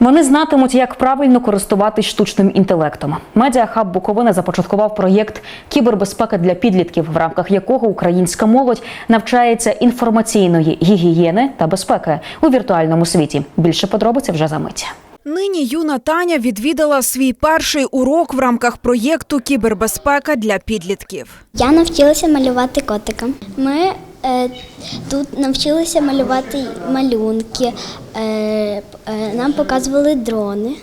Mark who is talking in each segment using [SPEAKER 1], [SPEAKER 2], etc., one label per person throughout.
[SPEAKER 1] Вони знатимуть, як правильно користуватись штучним інтелектом. Медіахаб Буковина започаткував проєкт кібербезпека для підлітків, в рамках якого українська молодь навчається інформаційної гігієни та безпеки у віртуальному світі. Більше подробиць вже за мить.
[SPEAKER 2] Нині юна Таня відвідала свій перший урок в рамках проєкту Кібербезпека для підлітків.
[SPEAKER 3] Я навчилася малювати котика. Ми е, тут навчилися малювати малюнки, е, е, нам показували дрони.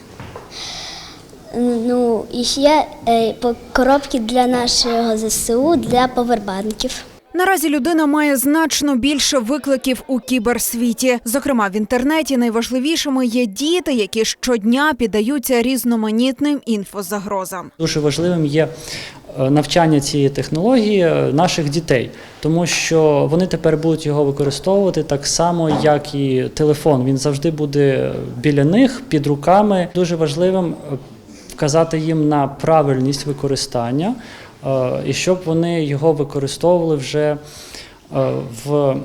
[SPEAKER 3] Ну, і ще е, коробки для нашого ЗСУ для повербанків.
[SPEAKER 2] Наразі людина має значно більше викликів у кіберсвіті. Зокрема, в інтернеті найважливішими є діти, які щодня піддаються різноманітним інфозагрозам.
[SPEAKER 4] Дуже важливим є е, навчання цієї технології е, наших дітей, тому що вони тепер будуть його використовувати так само, як і телефон. Він завжди буде біля них під руками. Дуже важливим е, вказати їм на правильність використання, і щоб вони його використовували вже е, в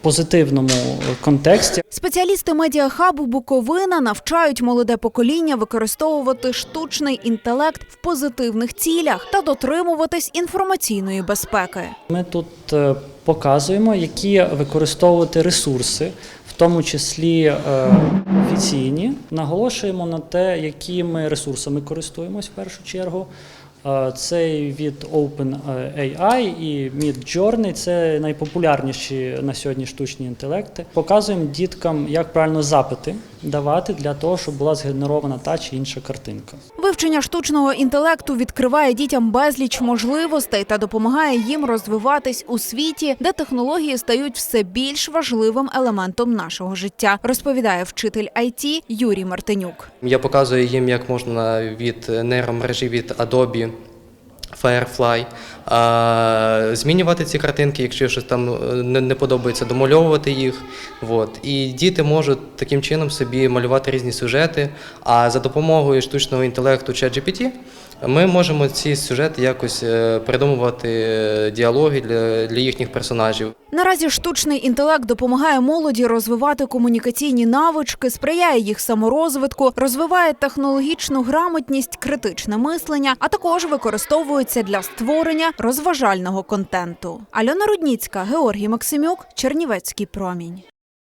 [SPEAKER 4] позитивному контексті.
[SPEAKER 2] Спеціалісти медіахабу Буковина навчають молоде покоління використовувати штучний інтелект в позитивних цілях та дотримуватись інформаційної безпеки.
[SPEAKER 4] Ми тут е, показуємо, які використовувати ресурси, в тому числі е, офіційні. Наголошуємо на те, якими ресурсами користуємось в першу чергу. Е, Це від OpenAI і Midjourney – це найпопулярніші на сьогодні штучні інтелекти. Показуємо діткам, як правильно запити давати для того, щоб була згенерована та чи інша картинка.
[SPEAKER 2] Вивчення штучного інтелекту відкриває дітям безліч можливостей та допомагає їм розвиватись у світі, де технології стають все більш важливим елементом нашого життя, розповідає вчитель IT Юрій Мартинюк.
[SPEAKER 5] Я показую їм, як можна від нейромережі від Adobe Firefly змінювати ці картинки, якщо щось там е, не, подобається, домальовувати їх. От. І діти можуть таким чином собі малювати різні сюжети. А за допомогою штучного інтелекту ChatGPT ми можемо ці сюжети якось е, придумувати е, діалоги для, для їхніх персонажів.
[SPEAKER 2] Наразі штучний інтелект допомагає молоді розвивати комунікаційні навички, сприяє їх саморозвитку, розвиває технологічну грамотність, критичне мислення, а також використовується для створення розважального контенту. Альона Рудніцька, Георгій Максимюк, Чернівецький промінь.